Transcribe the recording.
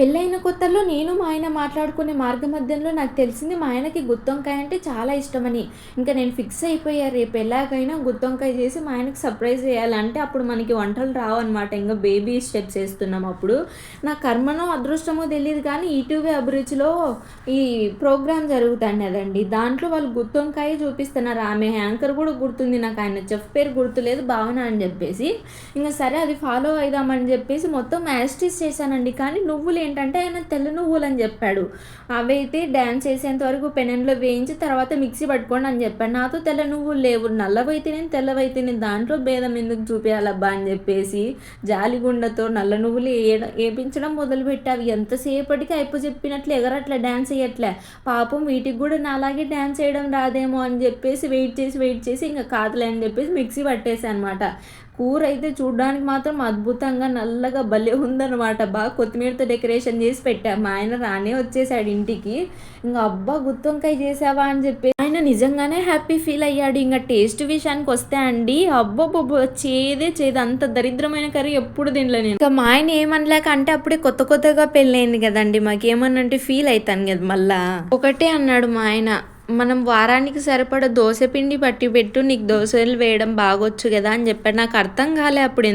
పెళ్ళైన కొత్తలో నేను మా ఆయన మాట్లాడుకునే మార్గ మధ్యంలో నాకు తెలిసింది మా ఆయనకి గుత్తొంకాయ అంటే చాలా ఇష్టమని. ఇంకా నేను ఫిక్స్ అయిపోయా రేపు ఎలాగైనా గుత్తొంకాయ చేసి మా ఆయనకి సర్ప్రైజ్ చేయాలంటే అప్పుడు మనకి వంటలు రావన్నమాట. ఇంకా బేబీ స్టెప్స్ వేస్తున్నాం అప్పుడు. నా కర్మనో అదృష్టమో తెలియదు కానీ ఈటీవీ అభిరుచిలో ఈ ప్రోగ్రామ్ జరుగుతున్నదండి. అదండి దాంట్లో వాళ్ళు గుత్తొంకాయ చూపిస్తున్నారు. ఆమె యాంకర్ కూడా గుర్తుంది. నాకు ఆయన చెఫ్ పేరు గుర్తులేదు. భావన అని చెప్పేసి. ఇంకా సరే అది ఫాలో అవుదామని చెప్పేసి మొత్తం యాస్టిస్ చేశానండి. కానీ నువ్వులు ఏంటంటే ఆయన తెల్ల నువ్వులు అని చెప్పాడు. అవి అయితే డ్యాన్స్ చేసేంత వరకు పెనంలో వేయించి తర్వాత మిక్సీ పట్టుకోండి అని చెప్పాడు. నాతో తెల్ల నువ్వులు లేవు. నల్లవైతే నేను తెల్లవైతే నేను. దాంట్లో భేదం ఎందుకు చూపించాలబ్బా అని చెప్పేసి జాలిగుండతో నల్ల నువ్వులు ఏ వేపించడం మొదలుపెట్టి అవి ఎంతసేపటికి అయిపో చెప్పినట్లు ఎగరట్లే డ్యాన్స్ వేయట్లే పాపం వీటికి కూడా నాలాగే డ్యాన్స్ చేయడం రాదేమో అని చెప్పేసి వెయిట్ చేసి వెయిట్ చేసి ఇంకా కాదులే అని చెప్పేసి మిక్సీ పట్టేసి అనమాట కూర అయితే చూడడానికి మాత్రం అద్భుతంగా నల్లగా భలే ఉందన్నమాట. బాగా కొత్తిమీరతో డెకరేషన్ చేసి పెట్టా. మా ఆయన రానే వచ్చేసాడు ఇంటికి. ఇంకా అబ్బా గుత్తొంకాయ చేసావా అని చెప్పి ఆయన నిజంగానే హ్యాపీ ఫీల్ అయ్యాడు. ఇంకా టేస్ట్ విషయానికి వస్తే అండి అబ్బబ్బబ్బో చేదే చేదు. అంత దరిద్రమైన కర్రీ ఎప్పుడు తినలే నేను. ఇంకా మా ఆయన ఏమనలేక అంటే అప్పుడే కొత్త కొత్తగా పెళ్ళైంది కదండి. మాకేమన్నంటే ఫీల్ అవుతాను కదా మళ్ళా. ఒకటే అన్నాడు మా ఆయన. మనం వారానికి సరిపడ దోశ పిండి పట్టి పెట్టు నీకు దోశలు వేయడం బాగొచ్చు కదా అని చెప్పాడు నాకు అర్థం కాలే అప్పుడు